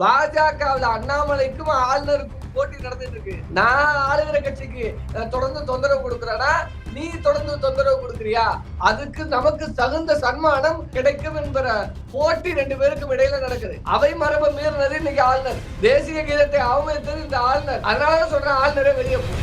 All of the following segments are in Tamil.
பாஜகவுல அண்ணாமலைக்கும் ஆளுநருக்கும் போட்டி நடந்துட்டு இருக்கு நான் ஆளுகிற கட்சிக்கு தொடர்ந்து தொந்தரவு கொடுக்கறேன்னா நீ தொடர்ந்து தொந்தரவு கொடுக்குறியா? அதுக்கு நமக்கு தகுந்த சன்மானம் கிடைக்கும் என்கிற போட்டி ரெண்டு பேருக்கும் இடையில நடக்குது. அவை மரபை மீறினது இன்னைக்கு ஆளுநர். தேசிய கீதத்தை அவமதித்தது இந்த ஆளுநர். அதனாலதான் சொல்றேன் ஆளுநரே வெளியே போ.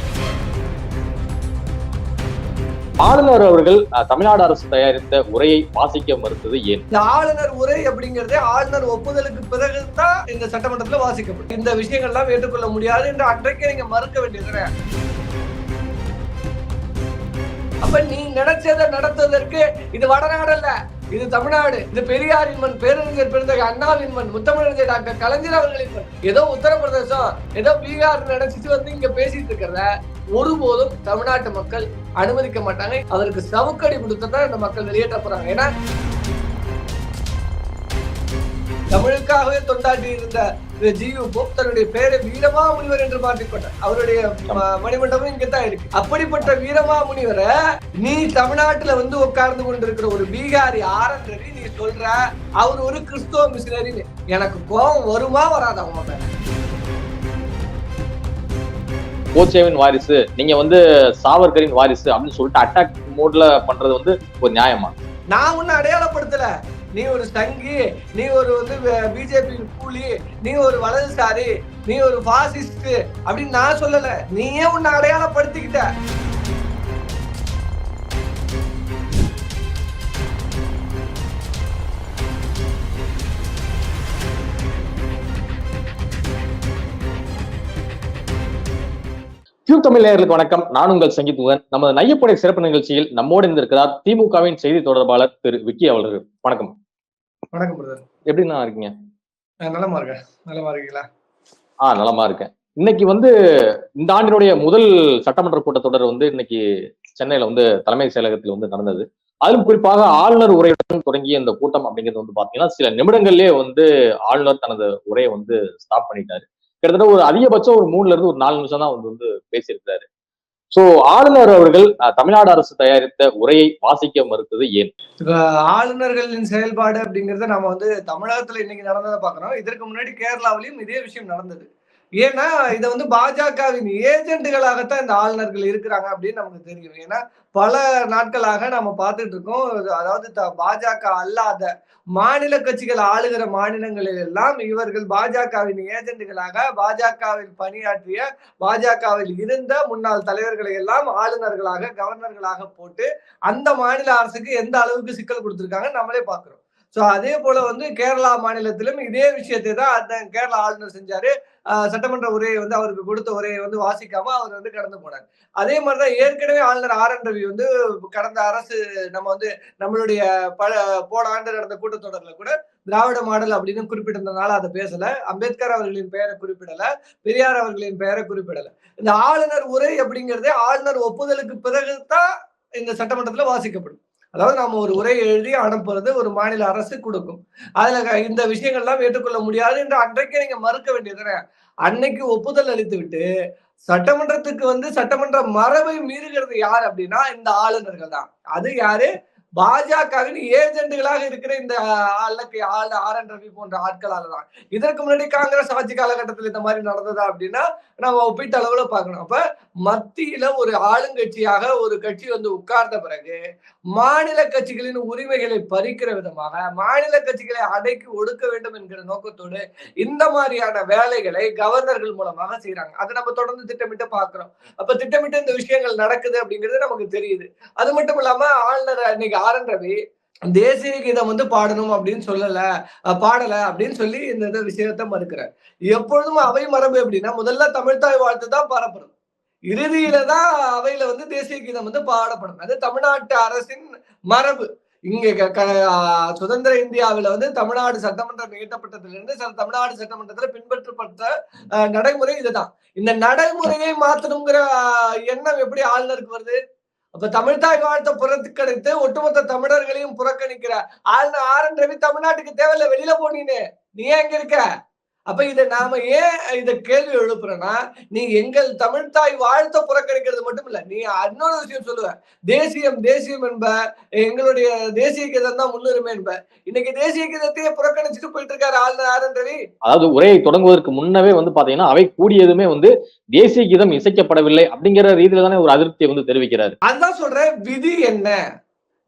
ஆளுநர் அவர்கள் தமிழ்நாடு அரசு தயாரித்த உரையை வாசிக்க மறுத்தது ஏன்? இந்த ஆளுநர் உரை அப்படிங்கறதே ஆளுநர் ஒப்புதலுக்கு பிறகுதான் இந்த சட்டமன்றத்துல வாசிக்கப்படும். இந்த விஷயங்கள்லாம் ஏற்றுக்கொள்ள முடியாது என்று அன்றைக்கே நீங்க மறுக்க வேண்டியது அப்ப நீ நினைச்சதை நடத்துவதற்கு இது வடநாடு அல்ல இது தமிழ்நாடு. இது பெரியாரின் மண் பேரறிஞர் பெருந்தகை அண்ணாவின் மண் முத்தமிழறிஞர் டாக்டர் கலைஞர் அவர்களின் மண் ஏதோ உத்தரப்பிரதேசம் ஏதோ பீகார் நினைச்சிட்டு வந்து இங்க பேசிட்டு இருக்கிறத ஒருபோதும் தமிழ்நாட்டு மக்கள் அனுமதிக்க மாட்டாங்க அவருக்கு சவுக்கடி கொடுத்துதான் இந்த மக்கள் வெளியேற்ற போறாங்க. ஏன்னா தமிழுக்காகவே தொண்டாட்டி இருந்த ஜியு போப் தன்னுடைய பெயரை வீரமா முனிவர் என்று மாற்றிக்கொண்டார். அவருடைய ம- மணிமண்டபம் இங்கதான் இருக்கு. அப்படிப்பட்ட வீரமா முனிவரை நீ தமிழ்நாட்டுல வந்து உட்கார்ந்து கொண்டிருக்கிற ஒரு பீகாரி ஆரன்றி நீ சொல்ற அவர் ஒரு கிறிஸ்துவ மிஷினரின்னு. எனக்கு கோபம் வருமா வராதா அவங்க கோச்சேவின் வாரிசு நீங்க வந்து சாவர்கரின் வாரிசு அப்படின்னு சொல்லிட்டு அட்டாக் மோட்ல பண்றது வந்து ஒரு நியாயமா? நான் ஒன்னும் அடையாளப்படுத்தல. நீ ஒரு சங்கி நீ ஒரு வந்து பிஜேபி கூலி நீ ஒரு வலதுசாரி நீ ஒரு பாசிஸ்ட் அப்படின்னு நான் சொல்லல. நீயே உன்னை அடையாளப்படுத்திக்கிட்ட. தமிழ் நேயர்களுக்கு வணக்கம். நான் உங்கள் சங்கீத் முகன் நமது நையப்படை சிறப்பு நிகழ்ச்சியில் நம்மோடு இருந்திருக்கிறார் திமுகவின் செய்தி தொடர்பாளர் திரு விக்கி அவர்கள். வணக்கம். வணக்கம் பிரதர். எப்படிண்ணா இருக்கீங்க? நலமா இருக்க நலமா இருக்கீங்களா? ஆ நலமா இருக்கேன். இன்னைக்கு வந்து இந்த ஆண்டினுடைய முதல் சட்டமன்ற கூட்டத்தொடர் வந்து இன்னைக்கு சென்னையில வந்து தலைமை செயலகத்தில் வந்து நடந்தது. அதிலும் குறிப்பாக ஆளுநர் உரையுடன் தொடங்கிய இந்த கூட்டம் அப்படிங்கிறது வந்து பாத்தீங்கன்னா சில நிமிடங்கள்லயே வந்து ஆளுநர் தனது உரையை வந்து ஸ்டாப் பண்ணிட்டாரு. கிட்டத்தட்ட ஒரு அதிகபட்சம் ஒரு மூணுல இருந்து ஒரு நாலு நிமிஷம் தான் வந்து வந்து பேசியிருக்கிறாரு. சோ ஆளுநர் அவர்கள் தமிழ்நாடு அரசு தயாரித்த உரையை வாசிக்க மறுத்தது ஏன்? ஆளுநர்களின் செயல்பாடு அப்படிங்கறத நம்ம வந்து தமிழகத்துல இன்னைக்கு நடந்ததை பாக்குறோம் இதற்கு முன்னாடி கேரளாவிலயும் இதே விஷயம் நடந்தது. ஏன்னா இதை வந்து பாஜகவின் ஏஜென்ட்டுகளாகத்தான் இந்த ஆளுநர்கள் இருக்கிறாங்க அப்படின்னு நமக்கு தெரியும். ஏன்னா பல நாட்களாக நம்ம பார்த்துட்டு இருக்கோம். அதாவது த- பாஜக அல்லாத மாநில கட்சிகள் ஆளுகிற மாநிலங்களில் எல்லாம் இவர்கள் பாஜகவின் ஏஜென்ட்டுகளாக பாஜகவில் பணியாற்றிய பாஜகவில் இருந்த முன்னாள் தலைவர்களை எல்லாம் ஆளுநர்களாக கவர்னர்களாக போட்டு அந்த மாநில அரசுக்கு எந்த அளவுக்கு சிக்கல் கொடுத்துருக்காங்க நம்மளே பார்க்கிறோம். சோ அதே போல வந்து கேரளா மாநிலத்திலும் இதே விஷயத்தை தான் அந்த கேரளா ஆளுநர் செஞ்சாரு. ஆஹ் சட்டமன்ற உரையை வந்து அவருக்கு கொடுத்த உரையை வந்து வாசிக்காம அவர் வந்து கடந்து போனார். அதே மாதிரிதான் ஏற்கனவே ஆளுநர் ஆர் என் ரவி வந்து கடந்த அரசு நம்ம வந்து நம்மளுடைய பல போன ஆண்டு நடந்த கூட்டத்தொடர்ல கூட திராவிட மாடல் அப்படின்னு குறிப்பிட்டிருந்தனால அதை பேசல. அம்பேத்கர் அவர்களின் பெயரை குறிப்பிடல. பெரியார் அவர்களின் பெயரை குறிப்பிடல. இந்த ஆளுநர் உரை அப்படிங்கிறதே ஆளுநர் ஒப்புதலுக்கு பிறகுதான் இந்த சட்டமன்றத்துல வாசிக்கப்படும். அதாவது நாம ஒரு உரை எழுதி அனுப்புறது ஒரு மாநில அரசு கொடுக்கும். அதுல இந்த விஷயங்கள்லாம் ஏற்றுக்கொள்ள முடியாது என்று அன்றைக்கே நீங்க மறுக்க வேண்டியது அன்னைக்கு ஒப்புதல் அளித்து விட்டு சட்டமன்றத்துக்கு வந்து சட்டமன்ற மரபை மீறுகிறது யார் அப்படின்னா இந்த ஆளுநர்கள் தான். அது யாரு? பாஜகவின் ஏஜென்ட்டுகளாக இருக்கிற இந்த ஆளுக்கு ஆள் ஆர் என் ரவி போன்ற ஆட்களால தான் இதற்கு முன்னாடி காங்கிரஸ் ஆட்சி காலகட்டத்தில் இந்த மாதிரி நடந்ததா அப்படின்னா நம்ம ஒப்பீட்டு அளவுல பார்க்கணும். அப்ப மத்தியில ஒரு ஆளுங்கட்சியாக ஒரு கட்சி வந்து உட்கார்ந்த பிறகு மாநில கட்சிகளின் உரிமைகளை பறிக்கிற விதமாக மாநில கட்சிகளை அடைக்கி ஒடுக்க வேண்டும் என்கிற நோக்கத்தோடு இந்த மாதிரியான வேலைகளை கவர்னர்கள் மூலமாக செய்யறாங்க அதை நம்ம தொடர்ந்து திட்டமிட்டு பாக்குறோம் அப்ப திட்டமிட்டு இந்த விஷயங்கள் நடக்குது அப்படிங்கிறது நமக்கு தெரியுது. அது மட்டும் இல்லாம ஆளுநர் இன்னைக்கு ஆர் ரவி தேசிய கீதம் வந்து பாடணும் அப்படின்னு சொல்லல பாடல அப்படின்னு சொல்லி இந்த இந்த விஷயத்த மறுக்கிறார். எப்பொழுதும் அவை மரபு எப்படின்னா முதல்ல தமிழ்தாய் வாழ்த்து தான் பரப்பணும் இறுதியில தான் அவையில வந்து தேசிய கீதம் வந்து பாடப்படும். அது தமிழ்நாட்டு அரசின் மரபு. இங்க க- க- ஆஹ் சுதந்திர இந்தியாவில வந்து தமிழ்நாடு சட்டமன்றம் இயற்றப்பட்டதுல இருந்து சில தமிழ்நாடு சட்டமன்றத்துல பின்பற்றப்பட்ட நடைமுறை இதுதான். இந்த நடைமுறையை மாத்தணுங்கிற எண்ணம் எப்படி ஆளுநருக்கு வருது? அப்ப தமிழ்தாய் வாழ்த்த புறக்கணித்து ஒட்டுமொத்த தமிழர்களையும் புறக்கணிக்கிற ஆள் ஆர் என் ரவி தமிழ்நாட்டுக்கு தேவையில்ல வெளியில போனீன்னு நீ ஏன் இருக்க? அப்ப இதை நாம ஏன் இத கேள்வி எழுப்புறேன்னா நீ எங்கள் தமிழ் தாய் வாழ்த்த புறக்கணிக்கிறது மட்டும் இல்ல நீ இன்னொரு விஷயம் சொல்லுவ. தேசியம் தேசியம் என்ப எங்களுடைய தேசிய கீதம் தான் முன்னுரிமை என்ப. இன்னைக்கு தேசிய கீதத்தையே புறக்கணிச்சுட்டு போயிட்டு இருக்காரு ஆளுநர் ஆர் என் ரவி. அதாவது உரையை தொடங்குவதற்கு முன்னவே வந்து பாத்தீங்கன்னா அவை கூடியதுமே வந்து தேசிய கீதம் இசைக்கப்படவில்லை அப்படிங்கிற ரீதியில தானே ஒரு அதிருப்தியை வந்து தெரிவிக்கிறாரு. அதான் சொல்றேன் விதி என்ன?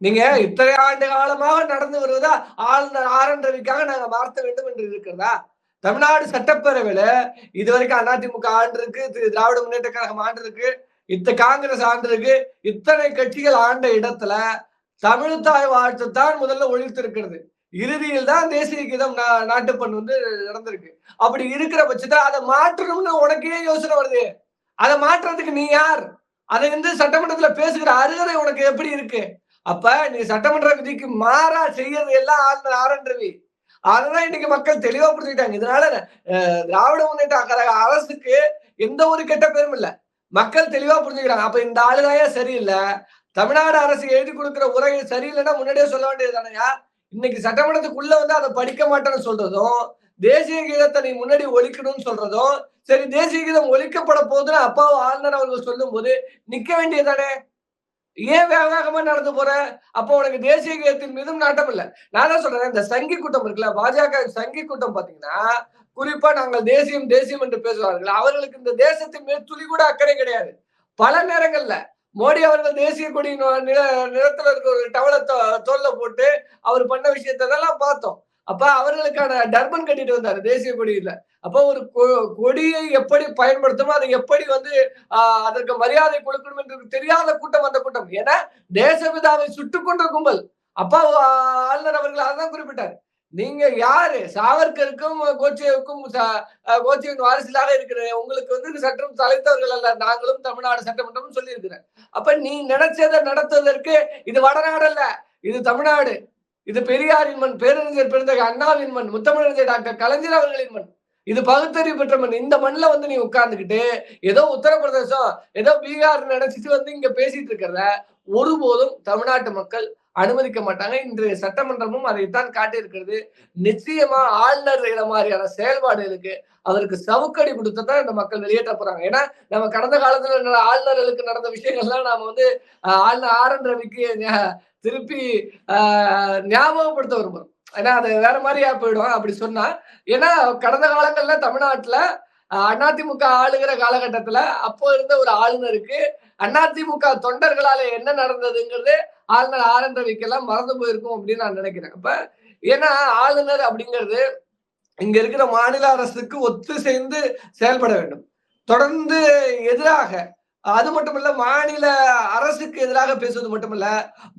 நீங்க இத்தனை ஆண்டு காலமாக நடந்து வருவதா ஆளுநர் ஆர் என் ரவிக்காக நாங்க மாற்ற வேண்டும் என்று இருக்கிறதா? தமிழ்நாடு சட்டப்பேரவையில இதுவரைக்கும் அதிமுக ஆண்டு இருக்கு திராவிட முன்னேற்ற கழகம் ஆண்டு இருக்கு இத்த காங்கிரஸ் ஆண்டு இருக்கு இத்தனை கட்சிகள் ஆண்ட இடத்துல தமிழ் தாய் வாழ்த்து தான் முதல்ல ஒழித்து இருக்கிறது இறுதியில் தான் தேசிய கீதம் நா- நாட்டுப்பண் வந்து நடந்திருக்கு. அப்படி இருக்கிற பட்சத்தை அதை மாற்றணும்னு உனக்கே யோசனை வருது. அதை மாற்றுறதுக்கு நீ யார்? அதை வந்து சட்டமன்றத்துல பேசுகிற அருகதை உனக்கு எப்படி இருக்கு? அப்ப நீ சட்டமன்ற விதிக்கு மாறா செய்யறது எல்லாம் ஆளுநர் ஆர் என் ரவி அதுதான் இன்னைக்கு மக்கள் தெளிவா புரிஞ்சுக்கிட்டாங்க. இதனால திராவிட முன்னேற்ற கழக அரசுக்கு எந்த ஒரு கெட்ட பேரும் இல்ல. மக்கள் தெளிவா புரிஞ்சுக்கிறாங்க. அப்ப இந்த ஆளுதாயா சரியில்லை? தமிழ்நாடு அரசு எழுதி கொடுக்கிற உரை சரியில்லைன்னா முன்னாடியே சொல்ல வேண்டியது தானயா இன்னைக்கு சட்டமன்றத்துக்குள்ள வந்து அதை படிக்க மாட்டேன்னு சொல்றதும் தேசிய கீதத்தை நீ முன்னாடி ஒழிக்கணும்னு சொல்றதும் சரி தேசிய கீதம் ஒழிக்கப்பட போகுதுன்னு அப்பாவும் ஆளுநர் அவர்கள் சொல்லும் போது நிக்க வேண்டியதானே ஏன் வேக வேகமா நடந்து போற? அப்போ உனக்கு தேசிய கீதத்தின் மீதும் நாட்டம் இல்லை. நான் தான் சொல்றேன் இந்த சங்கி கூட்டம் இருக்குல்ல பாஜக சங்கி கூட்டம் பாத்தீங்கன்னா குறிப்பா நாங்கள் தேசியம் தேசியம் என்று பேசுவார்கள். அவர்களுக்கு இந்த தேசத்தின் மேல் துளி கூட அக்கறை கிடையாது. பல நேரங்கள்ல மோடி அவர்கள் தேசிய கொடி நில நிலத்துல இருக்க ஒரு டவலை தோ- தோல்ல போட்டு அவர் பண்ண விஷயத்தெல்லாம் பார்த்தோம். அப்ப அவர்களுக்கான டர்பன் கட்டிட்டு வந்தாரு தேசிய கொடியில. அப்போ ஒரு கொ- கொடியை எப்படி பயன்படுத்தணும் அதை எப்படி வந்து ஆஹ், அதற்கு மரியாதை கொடுக்கணும் என்று தெரியாத கூட்டம் அந்த கூட்டம். ஏன்னா தேசபிதாவை சுட்டுக் கொண்ட கும்பல். அப்பா ஆளுநர் அவர்கள் அதான் குறிப்பிட்டார். நீங்க யாரு? சாவர்கருக்கும் கோச்சேவுக்கும் ச- அஹ், கோச்சேவின் வாரிசுலாக இருக்கிற உங்களுக்கு வந்து சட்டம் தலைத்தவர்கள் அல்ல. நாங்களும் தமிழ்நாடு சட்டமன்றம்னு சொல்லி இருக்கிறேன் அப்ப நீ நினைச்சதை நடத்துவதற்கு இது வடநாடு அல்ல. இது தமிழ்நாடு. இது பெரியாரின் மண் பேரறிஞர் பிறந்த அண்ணாவின் மண் முத்தமிழறிஞர் டாக்டர் கலைஞர் அவர்களின் மண். இது பகுத்தறிவு பெற்ற மண். இந்த மண்ணில் வந்து நீ உட்கார்ந்துக்கிட்டு ஏதோ உத்தரப்பிரதேசம் ஏதோ பீகார் நினைச்சிட்டு வந்து இங்க பேசிட்டு இருக்கிறத ஒருபோதும் தமிழ்நாட்டு மக்கள் அனுமதிக்க மாட்டாங்க. இன்றைய சட்டமன்றமும் அதைத்தான் காட்டியிருக்கிறது. நிச்சயமா ஆளுநர் இட மாதிரியான செயல்பாடுகளுக்கு அவருக்கு சவுக்கடி கொடுத்ததான் இந்த மக்கள் வெளியேற்ற போறாங்க. ஏன்னா நம்ம கடந்த காலத்துல நடந்த ஆளுநர்களுக்கு நடந்த விஷயங்கள்லாம் நாம வந்து ஆஹ், ஆளுநர் ஆர் என் ரவிக்கு திருப்பி ஆஹ், ஞாபகப்படுத்த விரும்புறோம். ஏன்னா அது வேற மாதிரியா போயிடும் அப்படி சொன்னா. ஏன்னா கடந்த காலங்கள்ல தமிழ்நாட்டுல அதிமுக ஆளுகிற காலகட்டத்துல அப்போ இருந்த ஒரு ஆளுநருக்கு அதிமுக தொண்டர்களால என்ன நடந்ததுங்கிறது ஆளுநர் ஆர் என் ரவிக்கெல்லாம் மறந்து போயிருக்கும் அப்படின்னு நான் நினைக்கிறேன். அப்ப ஏன்னா ஆளுநர் அப்படிங்கிறது இங்க இருக்கிற மாநில அரசுக்கு ஒத்து சேர்ந்து செயல்பட வேண்டும். தொடர்ந்து எதிராக அது மட்டுமல்ல மாநில அரசுக்கு எதிராக பேசுவது மட்டுமல்ல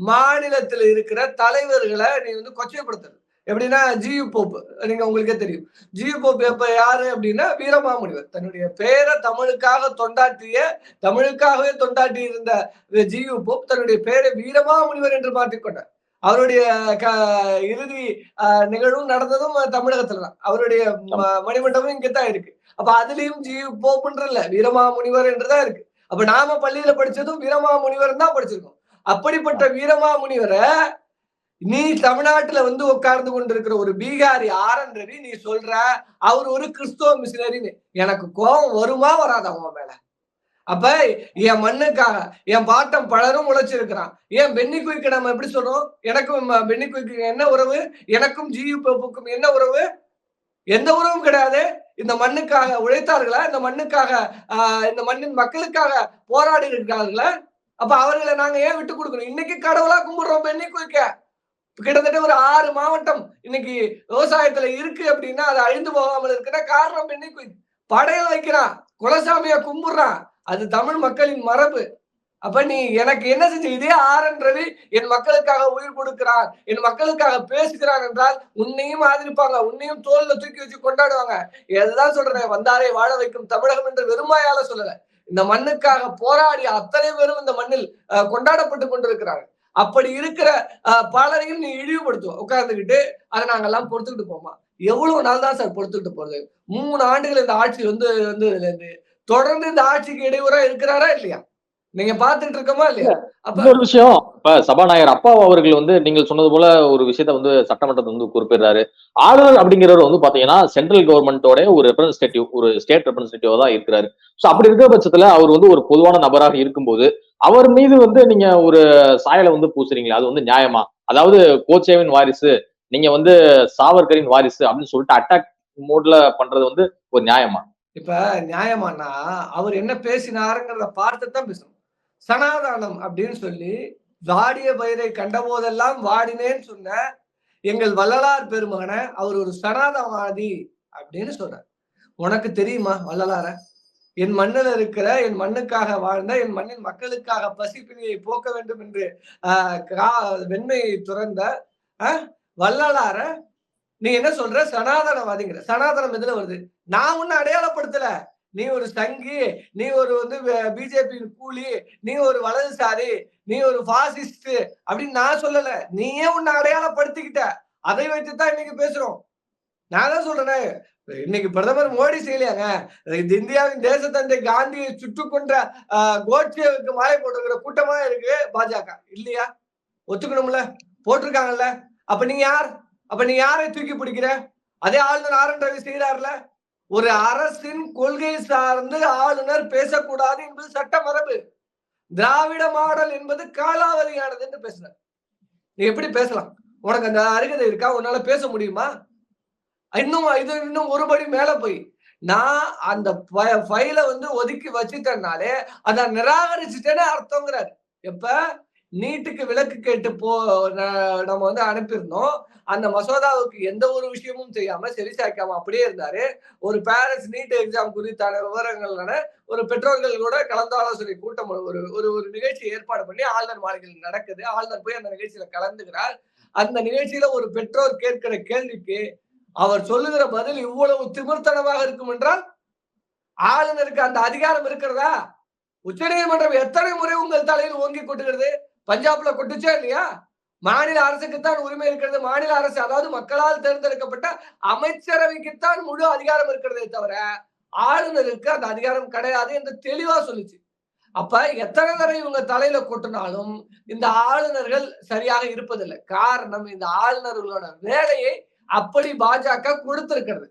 மாநிலத்தில் இருக்கிற தலைவர்களை நீ வந்து கொச்சைப்படுத்துறது எப்படின்னா ஜியு போப்பு நீங்க உங்களுக்கே தெரியும். ஜியு போப்பு எப்ப யாரு அப்படின்னா வீரமாமுனிவர். தன்னுடைய பேரை தமிழுக்காக தொண்டாற்றிய தமிழுக்காகவே தொண்டாட்டி இருந்த ஜியு போப் தன்னுடைய பேரை வீரமாமுனிவர் என்று மாற்றிக்கொண்டார். அவருடைய க இறுதி நிகழ்வும் நடந்ததும் தமிழகத்துல தான் அவருடைய மணிமண்டபம் இங்கதான் இருக்கு. அப்ப அதுலயும் ஜி போப்புன்றல்ல வீரமாமுனிவர் என்றுதான் இருக்கு. அப்ப நாம பள்ளியில படிச்சதும் வீரமாமுனிவர் தான் படிச்சிருக்கோம். அப்படிப்பட்ட வீரமாமுனிவரை நீ தமிழ்நாட்டுல வந்து உட்கார்ந்து கொண்டிருக்கிற ஒரு பீகாரி ஆரன் ரவி நீ சொல்ற அவர் ஒரு கிறிஸ்துவ மிஷினரின்னு. எனக்கு கோபம் வருமா வராதா உன் மேல? அப்ப என் மண்ணுக்காக என் பாட்டம் பலரும் உழைச்சிருக்கிறான் ஏன் பென்னி குயிக்கு நம்ம எப்படி சொல்றோம்? எனக்கும் பெண்ணி பென்னி குயிக்கு என்ன உறவு? எனக்கும் ஜியு போப்புக்கும் என்ன உறவு? எந்த உறவும் கிடையாது. இந்த மண்ணுக்காக உழைத்தார்களா? இந்த மண்ணுக்காக ஆஹ், இந்த மண்ணின் மக்களுக்காக போராடி இருக்கிறார்களா அப்ப அவர்களை நாங்க ஏன் விட்டு கொடுக்கணும்? இன்னைக்கு கடவுளா கும்பிடுறோம் பெண்ணி குயிக்க. கிட்டத்தட்ட ஒரு ஆறு மாவட்டம் இன்னைக்கு விவசாயத்துல இருக்கு அப்படின்னா அது அழிந்து போகாமல் இருக்குன்னா காரணம் பென்னி குயிக் படையல் வைக்கிறான் குலசாமிய கும்பிடுறான் அது தமிழ் மக்களின் மரபு. அப்ப நீ எனக்கு என்ன செஞ்ச இதே ஆரன் என் ரவி என் மக்களுக்காக உயிர் கொடுக்கிறான் என் மக்களுக்காக பேசுகிறான் என்றால் உன்னையும் ஆதரிப்பாங்க உன்னையும் தோல்ல தூக்கி வச்சு கொண்டாடுவாங்க. எதுதான் சொல்றேன் வந்தாரை வாழ வைக்கும் தமிழகம் என்று வெறுமையால சொல்லல. இந்த மண்ணுக்காக போராடி அத்தனை பேரும் இந்த மண்ணில் அஹ், கொண்டாடப்பட்டு கொண்டிருக்கிறாங்க அப்படி இருக்கிற பலரையும் நீ இழிவுபடுத்துவோம் உட்கார்ந்துகிட்டு அதை நாங்கெல்லாம் பொறுத்துக்கிட்டு போமா எவ்வளவு நாள் தான் சார் பொறுத்துக்கிட்டு போறது? மூணு ஆண்டுகள் இந்த ஆட்சி வந்து வந்ததுல இருந்து. தொடர்ந்து இந்த ஆட்சிக்கு இடையூறா இருக்கிறாரா இல்லையா? நீங்க பாத்துட்டு இருக்கோமா இல்லையா? அப்ப இன்னொரு விஷயம் அப்ப சபாநாயகர் அப்பா அவர்கள் வந்து நீங்கள் சொன்னது போல ஒரு விஷயத்த வந்து சட்டமன்றத்தை வந்து குறிப்பிடுறாரு. ஆளுநர் அப்படிங்கிறவர் வந்து பாத்தீங்கன்னா சென்ட்ரல் கவர்மெண்டோட ஒரு ரெப்ரஸன்டேட்டிவ் ஒரு ஸ்டேட் ரெப்ரஸன்டேட்டிவா தான் இருக்கிறாரு. சோ அப்படி இருக்கிற பட்சத்துல அவர் வந்து ஒரு பொதுவான நபராக இருக்கும்போது அவர் மீது வந்து நீங்க ஒரு சாயலை வந்து பூசுறீங்களா அது வந்து நியாயமா? அதாவது கோச்சேவின் வாரிசு நீங்க வந்து சாவர்கரின் வாரிசு அப்படின்னு சொல்லிட்டு அட்டாக் மோட்ல பண்றது வந்து ஒரு நியாயமா? இப்ப நியாயமானா அவர் என்ன பேசினாருங்கிறத பார்த்து தான் பேசணும். சனாதானம் அப்படின்னு சொல்லி வாடிய பயிரை கண்டபோதெல்லாம் வாடினேன்னு சொன்ன எங்கள் வள்ளலார் பெருமகனை அவர் ஒரு சனாதனவாதி அப்படின்னு சொல்றார். உனக்கு தெரியுமா வள்ளலார? என் மண்ணில் இருக்கிற என் மண்ணுக்காக வாழ்ந்த என் மண்ணின் மக்களுக்காக பசிப்பினியை போக்க வேண்டும் என்று ஆஹ் கா- வெண்மையை துறந்த வள்ளலார நீ என்ன சொல்ற? சனாதனவாதிங்கிற. சனாதனம் எதுல வருது? நான் உன்னை அடையாளப்படுத்தல. நீ ஒரு சங்கி நீ ஒரு வந்து பிஜேபி கூலி நீ ஒரு வலதுசாரி நீ ஒரு பாசிஸ்ட் அப்படின்னு நான் சொல்லல. நீயே உன்னை அடையாளப்படுத்திக்கிட்ட. அதை வைத்துதான் இன்னைக்கு பேசுறோம். நான் தான் சொல்றேனே இன்னைக்கு பிரதமர் மோடி செய்யலையாங்க? இது இந்தியாவின் தேசத்தந்தை காந்தியை சுட்டு கொன்ற ஆஹ், கோட்சேவுக்கு மாலை போட்டுக்கிற கூட்டமா இருக்கு பாஜக? இல்லையா? ஒத்துக்கணும்ல? போட்டிருக்காங்கல்ல? அப்ப நீங்க யார்? அப்ப நீ யாரை தூக்கி பிடிக்கிற? அதே ஆளுநர் ஆர் என் ரவி செய்யறாருல ஒரு அரசின் கொள்கை சார்ந்து ஆளுநர் பேசக்கூடாது என்பது சட்ட மரபு திராவிட மாடல் என்பது காலாவதியானது என்று பேசினார் நீ எப்படி பேசலாம்? உனக்கு அந்த அருகதை இருக்கா? உன்னால பேச முடியுமா? இன்னும் இது இன்னும் ஒருபடி மேல போய். நான் அந்த ஃபைலை வந்து ஒதுக்கி வச்சுட்டேன்னாலே அதை நிராகரிச்சுட்டேன்னு அர்த்தங்கிறாரு எப்ப? நீட்டுக்கு விலக்கு கேட்டு போ ந- நம்ம வந்து அனுப்பியிருந்தோம். அந்த மசோதாவுக்கு எந்த ஒரு விஷயமும் செய்யாம செவிசாய்க்காம அப்படியே இருந்தாரு. ஒரு பேரண்ட்ஸ் நீட் எக்ஸாம் குறித்தான விவரங்களான ஒரு பெற்றோர்கள் கூட கலந்தாலோசனை கூட்டம் ஒரு ஒரு ஒரு நிகழ்ச்சி ஏற்பாடு பண்ணி ஆளுநர் மாளிகையில் நடக்குது. ஆளுநர் போய் அந்த நிகழ்ச்சியில கலந்துக்கிறார். அந்த நிகழ்ச்சியில ஒரு பெற்றோர் கேட்கிற கேள்விக்கு அவர் சொல்லுகிற பதில் இவ்வளவு திமிர்த்தனமாக இருக்கும் என்றால் ஆளுநருக்கு அந்த அதிகாரம் இருக்கிறதா? உச்சநீதிமன்றம் எத்தனை முறை உங்கள் தலையில் ஓங்கி கொட்டுகிறது? பஞ்சாப்ல கொட்டுச்சா இல்லையா? மாநில அரசுக்குத்தான் உரிமை இருக்கிறது. மாநில அரசு அதாவது மக்களால் தேர்ந்தெடுக்கப்பட்ட அமைச்சரவைக்குத்தான் முழு அதிகாரம் இருக்கிறதே தவிர ஆளுநருக்கு அந்த அதிகாரம் கிடையாது என்று தெளிவா சொல்லுச்சு. அப்ப எத்தனை தடவை இவங்க தலையில கொட்டினாலும் இந்த ஆளுநர்கள் சரியாக இருப்பதில்லை. காரணம் இந்த ஆளுநர்களோட வேலையை அப்படி பாஜக கொடுத்திருக்கிறது.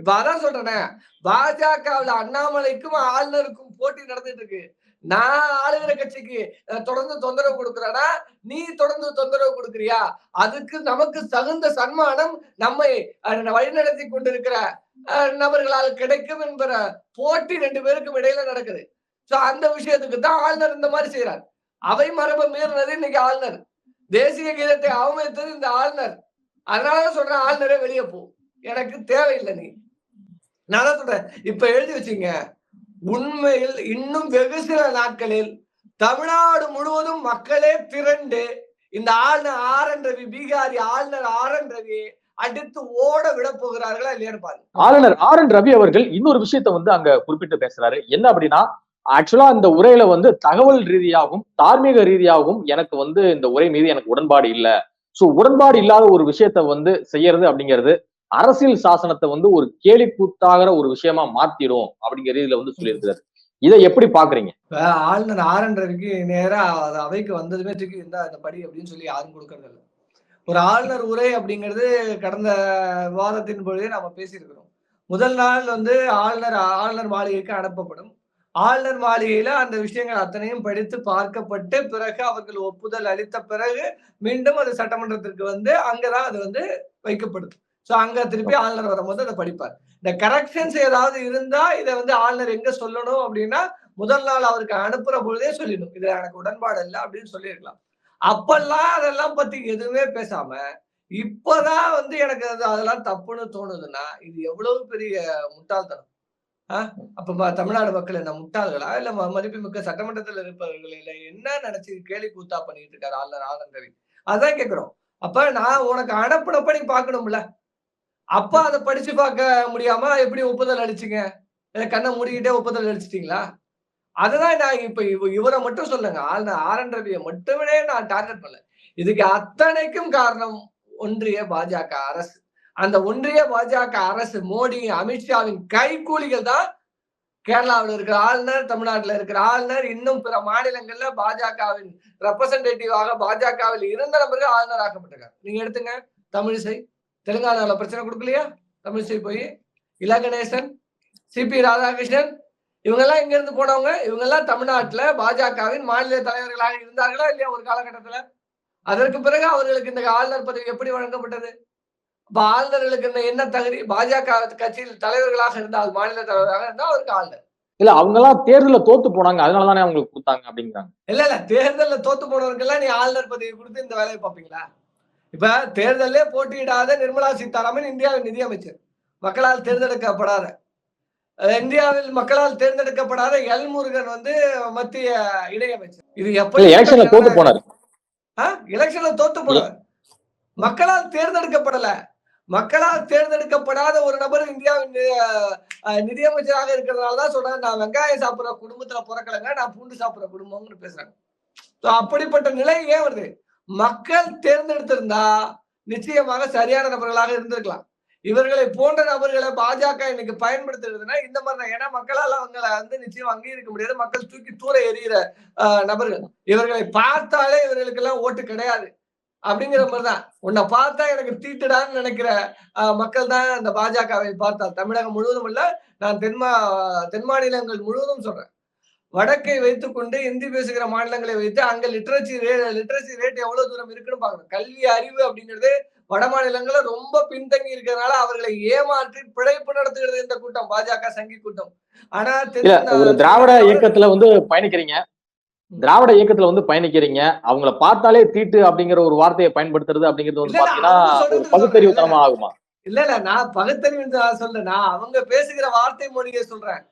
இப்ப அதான் சொல்றேனே பாஜகவுல அண்ணாமலைக்கும் ஆளுநருக்கும் போட்டி நடந்துட்டு இருக்கு. நான் ஆளுகிற கட்சிக்கு தொடர்ந்து தொந்தரவு கொடுக்கறேன்னா நீ தொடர்ந்து தொந்தரவு கொடுக்குறியா? அதுக்கு நமக்கு தகுந்த சன்மானம் நம்மை வழிநடத்தி கொண்டிருக்கிற அஹ், நபர்களால் கிடைக்கும் என்கிற போட்டி ரெண்டு பேருக்கும் இடையில நடக்குது. சோ அந்த விஷயத்துக்கு தான் ஆளுநர் இந்த மாதிரி செய்யறார் அவை மரபு மீறினது இன்னைக்கு ஆளுநர். தேசிய கீதத்தை அவமதித்தது இந்த ஆளுநர். அதனாலதான் சொல்றேன் ஆளுநரே வெளியே போ. எனக்கு தேவையில்லை நீ. நான் தான் சொல்றேன் இப்ப எழுதி வச்சுங்க உண்மையில் இன்னும் வெகு சில நாட்களில் தமிழ்நாடு முழுவதும் மக்களே திரண்டு இந்த ஆளுநர் ஆர் என் ரவி பீகாரி ஆளுநர் ஆர் என் ரவி அடித்து ஓட விட போகிறார்களா இல்லையா ஆளுநர் ஆர் என் ரவி அவர்கள் இன்னொரு விஷயத்த வந்து அங்க குறிப்பிட்டு பேசுறாரு. என்ன அப்படின்னா ஆக்சுவலா இந்த உரையில வந்து தகவல் ரீதியாகவும் தார்மீக ரீதியாகவும் எனக்கு வந்து இந்த உரை மீது எனக்கு உடன்பாடு இல்ல. சோ உடன்பாடு இல்லாத ஒரு விஷயத்த வந்து செய்யறது அப்படிங்கிறது அரசியல் சாசனத்தை வந்து ஒரு கேலி கூத்தாகிற ஒரு விஷயமா மாத்திடும் அப்படிங்கிற இதுல வந்து சொல்லியிருக்கிறாரு. இதை எப்படி பாக்குறீங்க? இப்ப ஆளுநர் ஆர் நேரா அவைக்கு வந்ததுமே தூக்கி இந்த படி அப்படின்னு சொல்லி யாரும் கொடுக்கறது இல்லை. ஒரு ஆளுநர் உரை அப்படிங்கிறது கடந்த விவாதத்தின் பொழுதே நாம பேசியிருக்கிறோம். முதல் நாள் வந்து ஆளுநர் ஆளுநர் மாளிகைக்கு அனுப்பப்படும். ஆளுநர் மாளிகையில அந்த விஷயங்கள் அத்தனையும் படித்து பார்க்கப்பட்டு பிறகு அவர்கள் ஒப்புதல் அளித்த பிறகு மீண்டும் அது சட்டமன்றத்திற்கு வந்து அங்கதான் அது வந்து வைக்கப்படுது ஸோ அங்க திருப்பி ஆளுநர் வரும்போது அதை படிப்பார். இந்த கரெக்ஷன்ஸ் ஏதாவது இருந்தா இதை வந்து ஆளுநர் எங்க சொல்லணும் அப்படின்னா முதல் நாள் அவருக்கு அனுப்புற பொழுதே சொல்லிடும் இதுல எனக்கு உடன்பாடு இல்லை அப்படின்னு சொல்லியிருக்கலாம். அப்பெல்லாம் அதெல்லாம் பத்தி எதுவுமே பேசாம இப்பதான் வந்து எனக்கு அது அதெல்லாம் தப்புன்னு தோணுதுன்னா இது எவ்வளவு பெரிய முட்டாள்தனம்? ஆஹ் அப்ப தமிழ்நாடு மக்கள் என்ன முட்டாள்களா? இல்ல ம- மதிப்புமிக்க சட்டமன்றத்தில் இருப்பவர்கள் இல்ல என்ன நினைச்சு கேலி கூத்தா பண்ணிட்டு இருக்காரு ஆளுநர் ஆனந்த் அதான் கேக்குறோம். அப்ப நான் உனக்கு அனுப்புனப்ப நீ பாக்கணும்ல அப்ப அதை படிச்சு பார்க்க முடியாம எப்படி ஒப்புதல் அடிச்சுங்க இல்ல கண்ணை மூடிக்கிட்டே ஒப்புதல் அடிச்சிட்டீங்களா அதுதான் நான் இப்ப இவ- இவரை மட்டும் சொல்லுங்க ஆளுநர் ஆர் என் ரவியை மட்டுமே நான் டார்கெட் பண்ணல. இதுக்கு அத்தனைக்கும் காரணம் ஒன்றிய பாஜக அரசு. அந்த ஒன்றிய பாஜக அரசு மோடி அமித்ஷாவின் கைக்கூலிகள் தான் கேரளாவில் இருக்கிற ஆளுநர் தமிழ்நாட்டில் இருக்கிற ஆளுநர் இன்னும் பிற மாநிலங்கள்ல பாஜகவின் ரெப்ரசன்டேட்டிவாக பாஜகவில் இருந்த நபர்கள் ஆளுநர் ஆக்கப்பட்டிருக்காங்க நீங்க எடுத்துங்க. தமிழிசை. தெலுங்கானாவில் பிரச்சனை கொடுக்கலையா? தமிழிசை போய். இலா கணேசன் சிபி ராதாகிருஷ்ணன் இவங்கெல்லாம் எங்க இருந்து போனவங்க இவங்கெல்லாம் தமிழ்நாட்டுல பாஜகவின் மாநில தலைவர்களாக இருந்தார்களா இல்லையா ஒரு காலகட்டத்துல? அதற்கு பிறகு அவர்களுக்கு இந்த ஆளுநர் பதவி எப்படி வழங்கப்பட்டது? அப்ப ஆளுநர்களுக்கு இந்த என்ன தகுதி? பாஜக கட்சியில் தலைவர்களாக இருந்தால் மாநில தலைவராக இருந்தால் அவருக்கு ஆளுநர். இல்ல அவங்க எல்லாம் தேர்தல தோத்து போனாங்க. அதனால தானே அவங்களுக்கு கொடுத்தாங்க அப்படிங்கிறாங்க. இல்ல இல்ல தேர்தல்ல தோத்து போனவருக்கெல்லாம் நீ ஆளுநர் பதவி கொடுத்து இந்த வேலையை பார்ப்பீங்களா? இப்ப தேர்தலே போட்டியிடாத நிர்மலா சீதாராமன் இந்தியாவின் நிதியமைச்சர். மக்களால் தேர்ந்தெடுக்கப்படாத. இந்தியாவில் மக்களால் தேர்ந்தெடுக்கப்படாத எல் முருகன் வந்து மத்திய இணையமைச்சர். இது எப்படி எலெக்ஷன்ல தோத்து போனாரு. எலெக்ஷன்ல தோத்து போனவர் மக்களால் தேர்ந்தெடுக்கப்படல. மக்களால் தேர்ந்தெடுக்கப்படாத ஒரு நபர் இந்தியாவின் நிதியமைச்சராக இருக்கிறதுனால தான் சொல்றேன். நான் வெங்காயம் சாப்பிடுற குடும்பத்துல பிறக்கலைங்க நான் பூண்டு சாப்பிடுற குடும்பம்னு பேசுறாங்க. So, அப்படிப்பட்ட நிலை ஏன் வருது? மக்கள் தேர்ந்தெடுத்திருந்தா நிச்சயமாக சரியான நபர்களாக இருந்திருக்கலாம். இவர்களை போன்ற நபர்களை பாஜக இன்னைக்கு பயன்படுத்துறதுன்னா இந்த மாதிரி தான் ஏன்னா மக்களால் அவங்களை வந்து நிச்சயம் அங்கீகரிக்க முடியாது. மக்கள் தூக்கி தூர எறிகிற அஹ், நபர்கள். இவர்களை பார்த்தாலே இவர்களுக்கெல்லாம் ஓட்டு கிடையாது. அப்படிங்கிற மாதிரிதான். உன்னை பார்த்தா எனக்கு தீட்டுடான்னு நினைக்கிற மக்கள் தான் அந்த பாஜகவை பார்த்தால். தமிழகம் முழுவதும் இல்ல நான் தென்மா தென் மாநிலங்கள் முழுவதும் சொல்றேன். வடக்கை வைத்துக்கொண்டு இந்தி பேசுகிற மாநிலங்களை வைத்து அங்க லிட்ரேச்சி லிட்ரேசி ரேட் எவ்வளவு தூரம் இருக்குன்னு பார்க்கணும். கல்வி அறிவு அப்படிங்கிறது வட மாநிலங்கள்ல ரொம்ப பின்தங்கி இருக்கிறதுனால அவர்களை ஏமாற்றி பிழைப்பு நடத்துகிறது இந்த கூட்டம் பாஜக சங்கி கூட்டம். ஆனா ஒரு திராவிட இயக்கத்துல வந்து பயணிக்கிறீங்க. திராவிட இயக்கத்துல வந்து பயணிக்கிறீங்க. அவங்கள பார்த்தாலே தீட்டு அப்படிங்கிற ஒரு வார்த்தையை பயன்படுத்துறது அப்படிங்கிறது வந்து பாத்தீங்கன்னா பகுத்தறிவுத்தனமா ஆகுமா? இல்ல இல்ல. நான் பகுத்தறிவு சொல்றேன் நான் அவங்க பேசுகிற வார்த்தை மொழியை சொல்றேன்.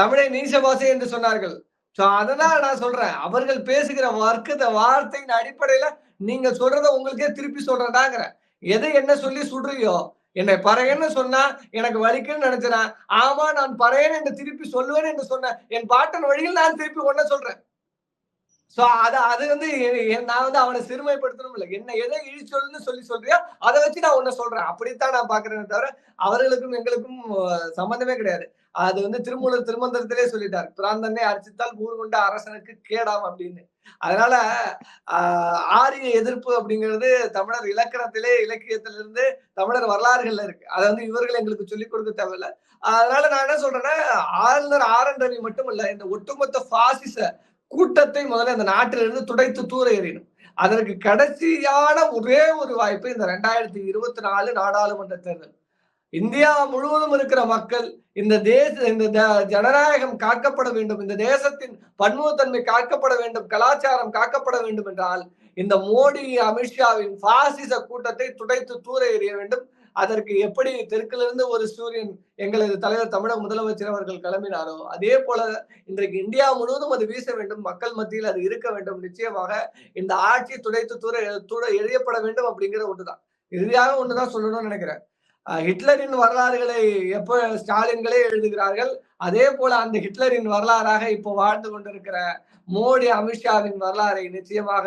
தமிழை நீச பாசை என்று சொன்னார்கள். சோ அதனால நான் சொல்றேன் அவர்கள் பேசுகிற வர்க்கத்தை வார்த்தையின் அடிப்படையில நீங்க சொல்றத உங்களுக்கே திருப்பி சொல்றதாங்கிற எதை என்ன சொல்லி சுடுறியோ என்னை பறையன்னு சொன்னா எனக்கு வலிக்குன்னு நினைச்சேன் ஆமா நான் பறையன் என்று திருப்பி சொல்லுவேன் என்று சொன்னேன் என் பாட்டன் வழியில் நான் திருப்பி ஒன்ன சொல்றேன். சோ அது அது வந்து நான் வந்து அவனை சிறுமைப்படுத்தணும் இல்லை என்ன எதை இழிச்சொல்னு சொல்லி சொல்றியோ? அதை வச்சு நான் உன்ன சொல்றேன். அப்படித்தான் நான் பாக்குறேனே தவிர அவர்களுக்கும் எங்களுக்கும் சம்பந்தமே கிடையாது. அது வந்து திருமூலர் திருமந்திரத்திலே சொல்லிட்டார். பிராந்தனை அர்ச்சித்தால் ஊர் கொண்ட அரசனுக்கு கேடாம் அப்படின்னு. அதனால ஆஹ் ஆரிய எதிர்ப்பு அப்படிங்கிறது தமிழர் இலக்கணத்திலே இலக்கியத்திலிருந்து தமிழர் வரலாறுகள்ல இருக்கு. அதை வந்து இவர்கள் எங்களுக்கு சொல்லிக் கொடுக்க தேவையில்ல. அதனால நான் என்ன சொல்றேன்னா ஆளுநர் ஆர் என் ரவி மட்டும் இல்ல இந்த ஒட்டுமொத்த பாசிச கூட்டத்தை முதல்ல இந்த நாட்டிலிருந்து துடைத்து தூர எறியணும் அதற்கு கடைசியான ஒரே ஒரு வாய்ப்பு இந்த ரெண்டாயிரத்தி இருபத்தி நாலு நாடாளுமன்ற தேர்தல். இந்தியா முழுவதும் இருக்கிற மக்கள் இந்த தேச இந்த ஜனநாயகம் காக்கப்பட வேண்டும் இந்த தேசத்தின் பன்முகத்தன்மை காக்கப்பட வேண்டும் கலாச்சாரம் காக்கப்பட வேண்டும் என்றால் இந்த மோடி அமித்ஷாவின் பாசிச கூட்டத்தை துடைத்து தூர எறிய வேண்டும். அதற்கு எப்படி தெற்கிலிருந்து ஒரு சூரியன் எங்களது தலைவர் தமிழக முதலமைச்சர் அவர்கள் கிளம்பினாரோ அதே போல இன்றைக்கு இந்தியா முழுவதும் அது வீச வேண்டும் மக்கள் மத்தியில் அது இருக்க வேண்டும் நிச்சயமாக இந்த ஆட்சி துடைத்து தூர தூட எழியப்பட வேண்டும் அப்படிங்கிற ஒன்றுதான் இறுதியாக ஒன்றுதான் சொல்லணும்னு நினைக்கிறேன். ஹிட்லரின் வரலாறுகளை எப்ப ஸ்டாலின்களே எழுதுகிறார்கள் அதே போல அந்த ஹிட்லரின் வரலாறாக இப்போ வாழ்ந்து கொண்டிருக்கிற மோடி அமித்ஷாவின் வரலாறை நிச்சயமாக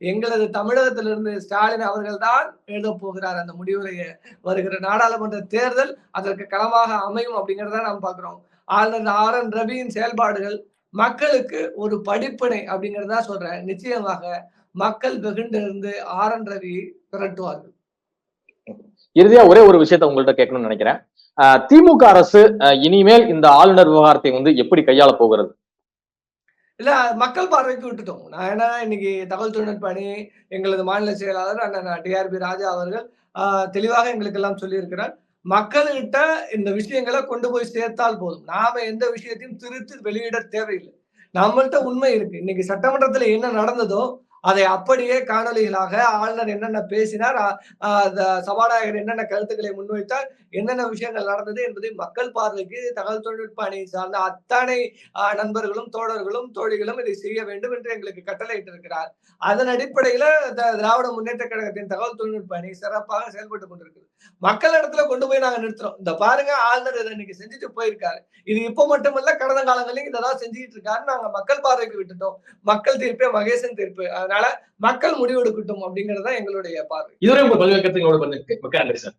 எங்களது தமிழகத்திலிருந்து ஸ்டாலின் அவர்கள் தான் எழுதப் போகிறார். அந்த முடிவுரையை வருகிற நாடாளுமன்ற தேர்தல் அதற்கு களமாக அமையும் அப்படிங்கிறத நாம் பார்க்கிறோம். ஆளுநர் ஆர் என் ரவியின் செயல்பாடுகள் மக்களுக்கு ஒரு படிப்பினை அப்படிங்கறதா சொல்றேன். நிச்சயமாக மக்கள் வெகுண்டிருந்து ஆர் என் ரவி விரட்டுவார்கள் இறுதியா ஒரே ஒரு விஷயத்த உங்கள்ட்ட கேட்கணும்னு நினைக்கிறேன். திமுக அரசு அஹ் இனிமேல் இந்த ஆளுநர் விவகாரத்தை வந்து எப்படி கையாள போகிறது? இல்லை மக்கள் பார்வைக்கு விட்டுட்டோம். நான் என்ன இன்னைக்கு தகவல் தொழில்நுட்ப அணி எங்களது மாநில செயலாளர் அண்ணன் டிஆர்பி ராஜா அவர்கள் தெளிவாக எங்களுக்கு எல்லாம் சொல்லியிருக்கிறார். மக்கள்கிட்ட இந்த விஷயங்களை கொண்டு போய் சேர்த்தால் போதும். நாம எந்த விஷயத்தையும் திருத்து வெளியிட தேவையில்லை. நம்மள்ட்ட உண்மை இருக்கு. இன்னைக்கு சட்டமன்றத்துல என்ன நடந்ததோ அதை அப்படியே காணொளிகளாக ஆளுநர் என்னென்ன பேசினார் அந்த சபாநாயகர் என்னென்ன கருத்துக்களை முன்வைத்தார் என்னென்ன விஷயங்கள் நடந்தது என்பதை மக்கள் பார்வைக்கு தகவல் தொழில்நுட்ப அணி சார்ந்த அத்தனை நண்பர்களும் தோழர்களும் தோழிகளும் இதை செய்ய வேண்டும் என்று எங்களுக்கு கட்டளையிட்டிருக்கிறார். அதன் அடிப்படையில திராவிட முன்னேற்ற கழகத்தின் தகவல் தொழில்நுட்ப அணி சிறப்பாக செயல்பட்டு கொண்டிருக்குது. மக்கள் இடத்துல கொண்டு போய் நாங்க நிறுத்துறோம். இந்த பாருங்க ஆளுநர் இதை இன்னைக்கு செஞ்சுட்டு போயிருக்காரு. இது இப்ப மட்டுமல்ல கடந்த காலங்களையும் இதெல்லாம் செஞ்சுட்டு இருக்காரு நாங்க மக்கள் பார்வைக்கு விட்டுட்டோம். மக்கள் தீர்ப்பே மகேசன் தீர்ப்பு. அதனால மக்கள் முடிவெடுக்கட்டும் அப்படிங்கறத எங்களுடைய பார்வை. இதுவரை உங்க பல்வேறு கருத்துங்களோட மிக்க நன்றி சார்.